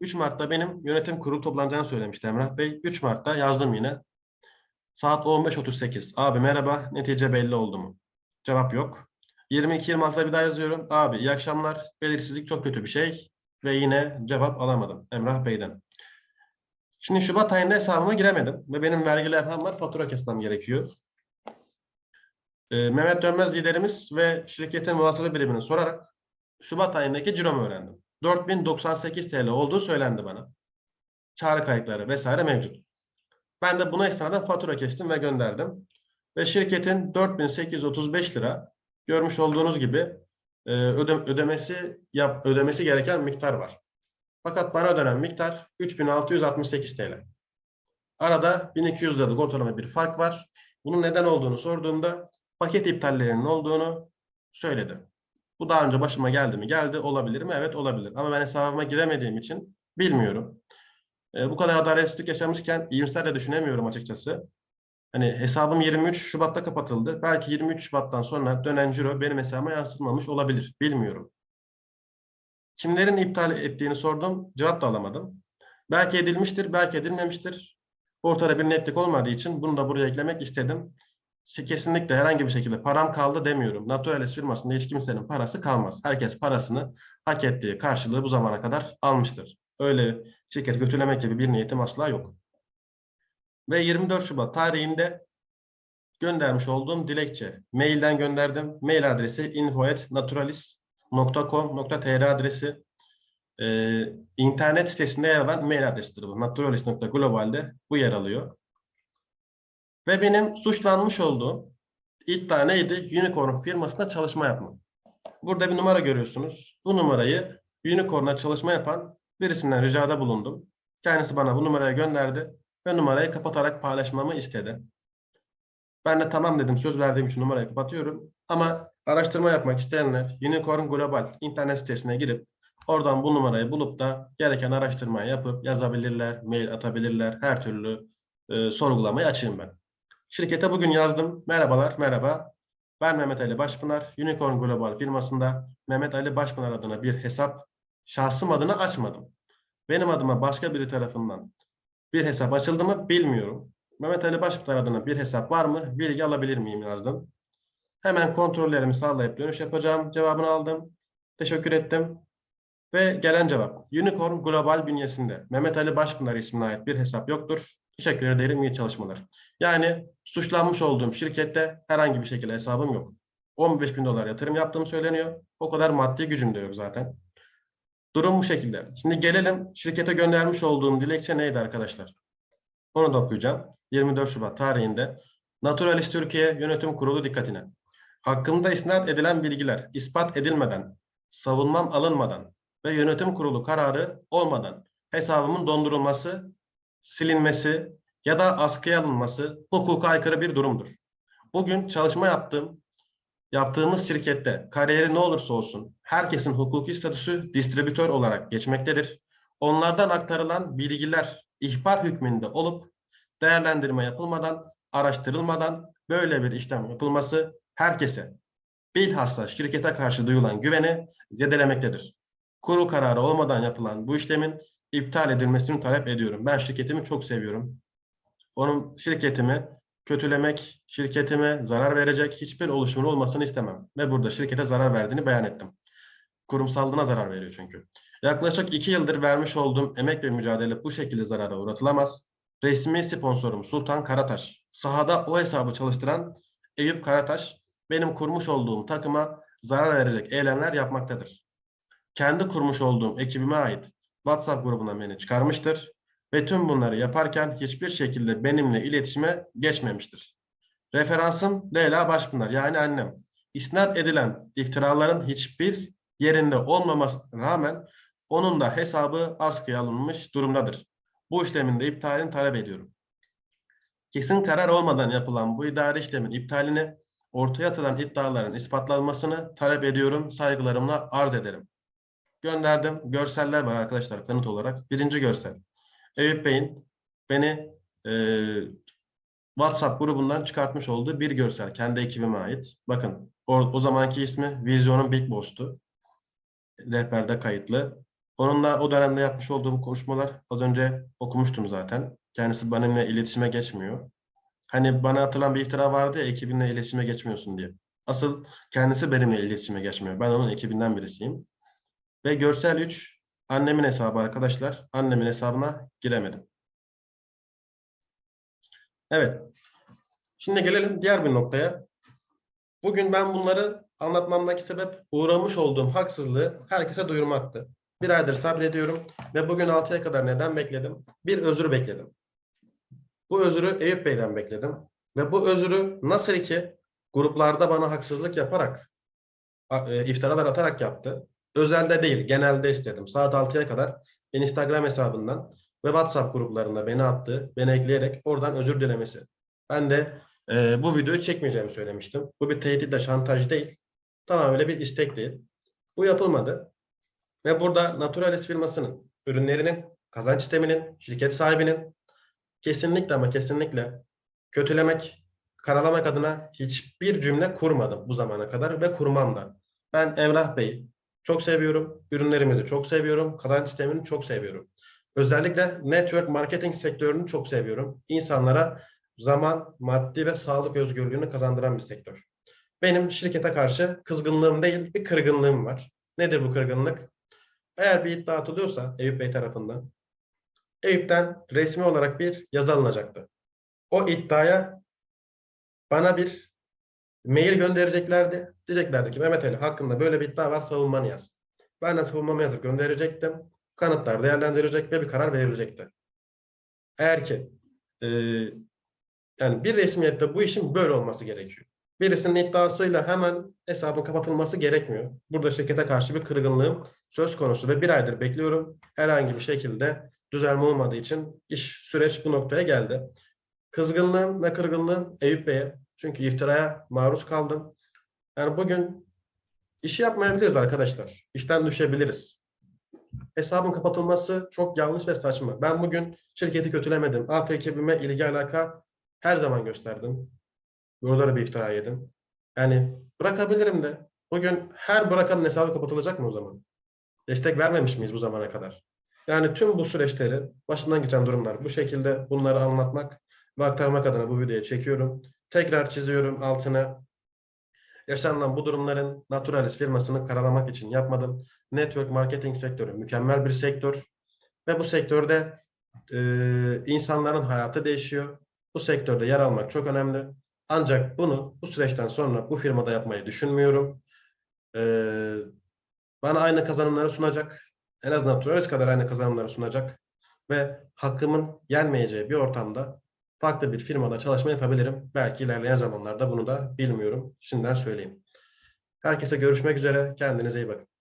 3 Mart'ta benim yönetim kurulu toplanacağını söylemişti Emrah Bey. 3 Mart'ta yazdım yine. Saat 15.38. Abi merhaba, netice belli oldu mu? Cevap yok. 22-26'da bir daha yazıyorum. Abi iyi akşamlar, belirsizlik çok kötü bir şey. Ve yine cevap alamadım Emrah Bey'den. Şimdi Şubat ayında hesabıma giremedim. Ve benim vergi levham var, fatura kesmem gerekiyor. Ee, Mehmet Dönmez liderimiz ve şirketin muhasebe birimini sorarak Şubat ayındaki ciromu öğrendim. 4098 TL olduğu söylendi bana. Çağrı kayıtları vesaire mevcut. Ben de buna istinaden fatura kestim ve gönderdim. Ve şirketin 4835 lira görmüş olduğunuz gibi e, öde- ödemesi yap, ödemesi gereken miktar var. Fakat bana ödenen miktar 3668 TL. Arada 1200 liralık ortalama bir fark var. Bunun neden olduğunu sorduğumda paket iptallerinin olduğunu söyledi. Bu daha önce başıma geldi mi? Geldi. Olabilir mi? Evet olabilir. Ama ben hesabıma giremediğim için bilmiyorum. E, bu kadar adaletsizlik yaşamışken iyimser de düşünemiyorum açıkçası. Hani hesabım 23 Şubat'ta kapatıldı. Belki 23 Şubat'tan sonra dönen ciro benim hesabıma yansıtmamış olabilir. Bilmiyorum. Kimlerin iptal ettiğini sordum. Cevap da alamadım. Belki edilmiştir, belki edilmemiştir. Ortada bir netlik olmadığı için bunu da buraya eklemek istedim. Kesinlikle herhangi bir şekilde param kaldı demiyorum. Naturalis firmasında hiç kimsenin parası kalmaz. Herkes parasını hak ettiği karşılığı bu zamana kadar almıştır. Öyle şirket kötülemek gibi bir niyetim asla yok. Ve 24 Şubat tarihinde göndermiş olduğum dilekçe. Mailden gönderdim. Mail adresi info.naturalis.com.tr adresi. Ee, internet sitesinde yer alan mail adresidir bu. Naturalis.global'de bu yer alıyor. Ve benim suçlanmış olduğum iddia neydi? Unicorn firmasında çalışma yapmak. Burada bir numara görüyorsunuz. Bu numarayı Unicorn'a çalışma yapan birisinden ricada bulundum. Kendisi bana bu numarayı gönderdi ve numarayı kapatarak paylaşmamı istedi. Ben de tamam dedim. Söz verdiğim için numarayı kapatıyorum. Ama araştırma yapmak isteyenler Unicorn Global internet sitesine girip oradan bu numarayı bulup da gereken araştırmayı yapıp yazabilirler, mail atabilirler. Her türlü e, sorgulamayı açayım ben. Şirkete bugün yazdım. Merhabalar, merhaba. Ben Mehmet Ali Başpınar. Unicorn Global firmasında Mehmet Ali Başpınar adına bir hesap şahsım adına açmadım. Benim adıma başka biri tarafından bir hesap açıldı mı bilmiyorum. Mehmet Ali Başpınar adına bir hesap var mı? Bilgi alabilir miyim yazdım. Hemen kontrollerimi sağlayıp dönüş yapacağım. Cevabını aldım. Teşekkür ettim. Ve gelen cevap. Unicorn Global bünyesinde Mehmet Ali Başpınar ismine ait bir hesap yoktur. Teşekkür ederim. iyi çalışmalar. Yani suçlanmış olduğum şirkette herhangi bir şekilde hesabım yok. 15 bin dolar yatırım yaptığım söyleniyor. O kadar maddi gücüm de yok zaten. Durum bu şekilde. Şimdi gelelim şirkete göndermiş olduğum dilekçe neydi arkadaşlar? Onu da okuyacağım. 24 Şubat tarihinde Naturalis Türkiye Yönetim Kurulu dikkatine. Hakkında isnat edilen bilgiler ispat edilmeden, savunmam alınmadan ve yönetim kurulu kararı olmadan hesabımın dondurulması, silinmesi ya da askıya alınması hukuka aykırı bir durumdur. Bugün çalışma yaptığım yaptığımız şirkette kariyeri ne olursa olsun herkesin hukuki statüsü distribütör olarak geçmektedir. Onlardan aktarılan bilgiler ihbar hükmünde olup değerlendirme yapılmadan, araştırılmadan böyle bir işlem yapılması herkese bilhassa şirkete karşı duyulan güveni zedelemektedir. Kurul kararı olmadan yapılan bu işlemin iptal edilmesini talep ediyorum. Ben şirketimi çok seviyorum. Onun şirketimi kötülemek, şirketime zarar verecek hiçbir oluşumun olmasını istemem. Ve burada şirkete zarar verdiğini beyan ettim. Kurumsallığına zarar veriyor çünkü. Yaklaşık iki yıldır vermiş olduğum emek ve mücadele bu şekilde zarara uğratılamaz. Resmi sponsorum Sultan Karataş, sahada o hesabı çalıştıran Eyüp Karataş, benim kurmuş olduğum takıma zarar verecek eylemler yapmaktadır. Kendi kurmuş olduğum ekibime ait WhatsApp grubuna beni çıkarmıştır ve tüm bunları yaparken hiçbir şekilde benimle iletişime geçmemiştir. Referansım Leyla Başpınar yani annem. İsnat edilen iftiraların hiçbir yerinde olmamasına rağmen onun da hesabı askıya alınmış durumdadır. Bu işlemin de iptalini talep ediyorum. Kesin karar olmadan yapılan bu idari işlemin iptalini, ortaya atılan iddiaların ispatlanmasını talep ediyorum, saygılarımla arz ederim. Gönderdim. Görseller var arkadaşlar kanıt olarak. Birinci görsel. Eyüp Bey'in beni e, WhatsApp grubundan çıkartmış olduğu bir görsel. Kendi ekibime ait. Bakın o, o zamanki ismi Vizyon'un Big Boss'tu. Rehberde kayıtlı. Onunla o dönemde yapmış olduğum konuşmalar az önce okumuştum zaten. Kendisi benimle iletişime geçmiyor. Hani bana atılan bir iftira vardı ya ekibinle iletişime geçmiyorsun diye. Asıl kendisi benimle iletişime geçmiyor. Ben onun ekibinden birisiyim. Ve görsel 3 annemin hesabı arkadaşlar. Annemin hesabına giremedim. Evet. Şimdi gelelim diğer bir noktaya. Bugün ben bunları anlatmamdaki sebep uğramış olduğum haksızlığı herkese duyurmaktı. Bir aydır sabrediyorum ve bugün 6'ya kadar neden bekledim? Bir özür bekledim. Bu özürü Eyüp Bey'den bekledim. Ve bu özürü nasıl ki gruplarda bana haksızlık yaparak, e, iftiralar atarak yaptı. Özelde değil, genelde istedim. Saat 6'ya kadar Instagram hesabından ve WhatsApp gruplarında beni attı, beni ekleyerek oradan özür dilemesi. Ben de e, bu videoyu çekmeyeceğimi söylemiştim. Bu bir tehdit de şantaj değil. Tamamen bir istek değil. Bu yapılmadı. Ve burada Naturalis firmasının ürünlerinin, kazanç sisteminin, şirket sahibinin kesinlikle ama kesinlikle kötülemek, karalamak adına hiçbir cümle kurmadım bu zamana kadar ve kurmam da. Ben Emrah Bey'i çok seviyorum, ürünlerimizi çok seviyorum, kazanç sistemini çok seviyorum. Özellikle network marketing sektörünü çok seviyorum. İnsanlara zaman, maddi ve sağlık özgürlüğünü kazandıran bir sektör. Benim şirkete karşı kızgınlığım değil, bir kırgınlığım var. Nedir bu kırgınlık? Eğer bir iddia atılıyorsa Eyüp Bey tarafından, Eyüp'ten resmi olarak bir yazı alınacaktı. O iddiaya bana bir mail göndereceklerdi. Diyeceklerdi ki Mehmet Ali hakkında böyle bir iddia var savunmanı yaz. Ben de savunmamı yazıp gönderecektim. Kanıtlar değerlendirilecek ve bir karar verilecekti. Eğer ki e, yani bir resmiyette bu işin böyle olması gerekiyor. Birisinin iddiasıyla hemen hesabın kapatılması gerekmiyor. Burada şirkete karşı bir kırgınlığım söz konusu ve bir aydır bekliyorum. Herhangi bir şekilde düzelme olmadığı için iş süreç bu noktaya geldi. Kızgınlığım ve kırgınlığım Eyüp Bey'e. Çünkü iftiraya maruz kaldım. Yani bugün işi yapmayabiliriz arkadaşlar. İşten düşebiliriz. Hesabın kapatılması çok yanlış ve saçma. Ben bugün şirketi kötülemedim. Alt ekibime ilgi alaka her zaman gösterdim. Burada da bir iftira yedim. Yani bırakabilirim de. Bugün her bırakanın hesabı kapatılacak mı o zaman? Destek vermemiş miyiz bu zamana kadar? Yani tüm bu süreçleri, başından geçen durumlar bu şekilde bunları anlatmak ve aktarmak adına bu videoyu çekiyorum. Tekrar çiziyorum altına. Yaşanılan bu durumların Naturalis firmasını karalamak için yapmadım. Network marketing sektörü mükemmel bir sektör. Ve bu sektörde e, insanların hayatı değişiyor. Bu sektörde yer almak çok önemli. Ancak bunu bu süreçten sonra bu firmada yapmayı düşünmüyorum. E, bana aynı kazanımları sunacak. En azından Turalis kadar aynı kazanımları sunacak. Ve hakkımın yenmeyeceği bir ortamda farklı bir firmada çalışma yapabilirim. Belki ilerleyen zamanlarda bunu da bilmiyorum. Şimdiden söyleyeyim. Herkese görüşmek üzere. Kendinize iyi bakın.